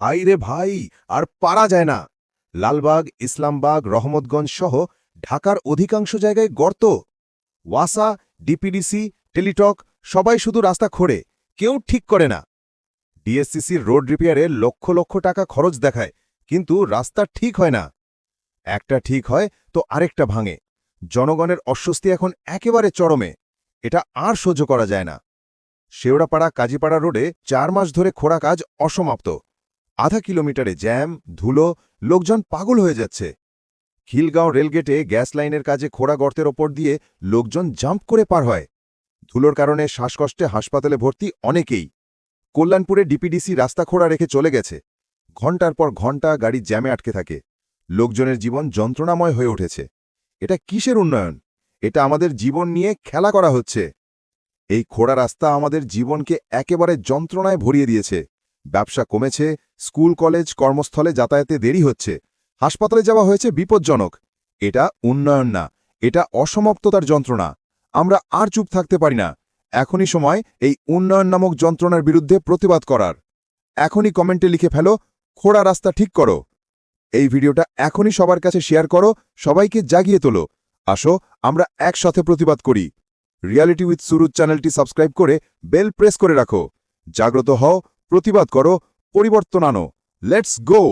ভাই রে ভাই, আর পারা যায় না। লালবাগ, ইসলামবাগ, রহমতগঞ্জ সহ ঢাকার অধিকাংশ জায়গায় গর্ত। ওয়াসা, ডিপিডিসি, টেলিটক, সবাই শুধু রাস্তা খোঁড়ে, কেউ ঠিক করে না। ডিএসসিসির রোড রিপেয়ারে লক্ষ লক্ষ টাকা খরচ দেখায়, কিন্তু রাস্তা ঠিক হয় না। একটা ঠিক হয় তো আরেকটা ভাঙে। জনগণের অস্বস্তি এখন একেবারে চরমে, এটা আর সহ্য করা যায় না। শেওড়াপাড়া, কাজীপাড়া রোডে চার মাস ধরে খোঁড়া কাজ অসমাপ্ত। আধা কিলোমিটারে জ্যাম, ধুলো, লোকজন পাগল হয়ে যাচ্ছে। খিলগাঁও রেলগেটে গ্যাস লাইনের কাজে খোড়া গর্তের ওপর দিয়ে লোকজন জাম্প করে পার হয়। ধুলোর কারণে শ্বাসকষ্টে হাসপাতালে ভর্তি অনেকেই। কল্যাণপুরে ডিপিডিসি রাস্তা খোঁড়া রেখে চলে গেছে। ঘণ্টার পর ঘণ্টা গাড়ি জ্যামে আটকে থাকে। লোকজনের জীবন যন্ত্রণাময় হয়ে উঠেছে। এটা কিসের উন্নয়ন? এটা আমাদের জীবন নিয়ে খেলা করা হচ্ছে। এই খোড়া রাস্তা আমাদের জীবনকে একেবারে যন্ত্রণায় ভরিয়ে দিয়েছে। ব্যবসা কমেছে স্কুল, কলেজ, কর্মস্থলে যাতায়াতে দেরি হচ্ছে। হাসপাতালে যাওয়া হয়েছে বিপজ্জনক। এটা উন্নয়ন না, এটা অসমাপ্ততার যন্ত্রণা। আমরা আর চুপ থাকতে পারি না। এখনই সময় এই উন্নয়ন নামক যন্ত্রণার বিরুদ্ধে প্রতিবাদ করার। এখনই কমেন্টে লিখে ফেলো, খোড়া রাস্তা ঠিক করো। এই ভিডিওটা এখনই সবার কাছে শেয়ার করো, সবাইকে জাগিয়ে তোলো। আসো, আমরা একসাথে প্রতিবাদ করি। রিয়ালিটি উইথ সুরুজ চ্যানেলটি সাবস্ক্রাইব করে বেল প্রেস করে রাখো। জাগ্রত হও, প্রতিবাদ করো পরিবর্তন আনো। Let's go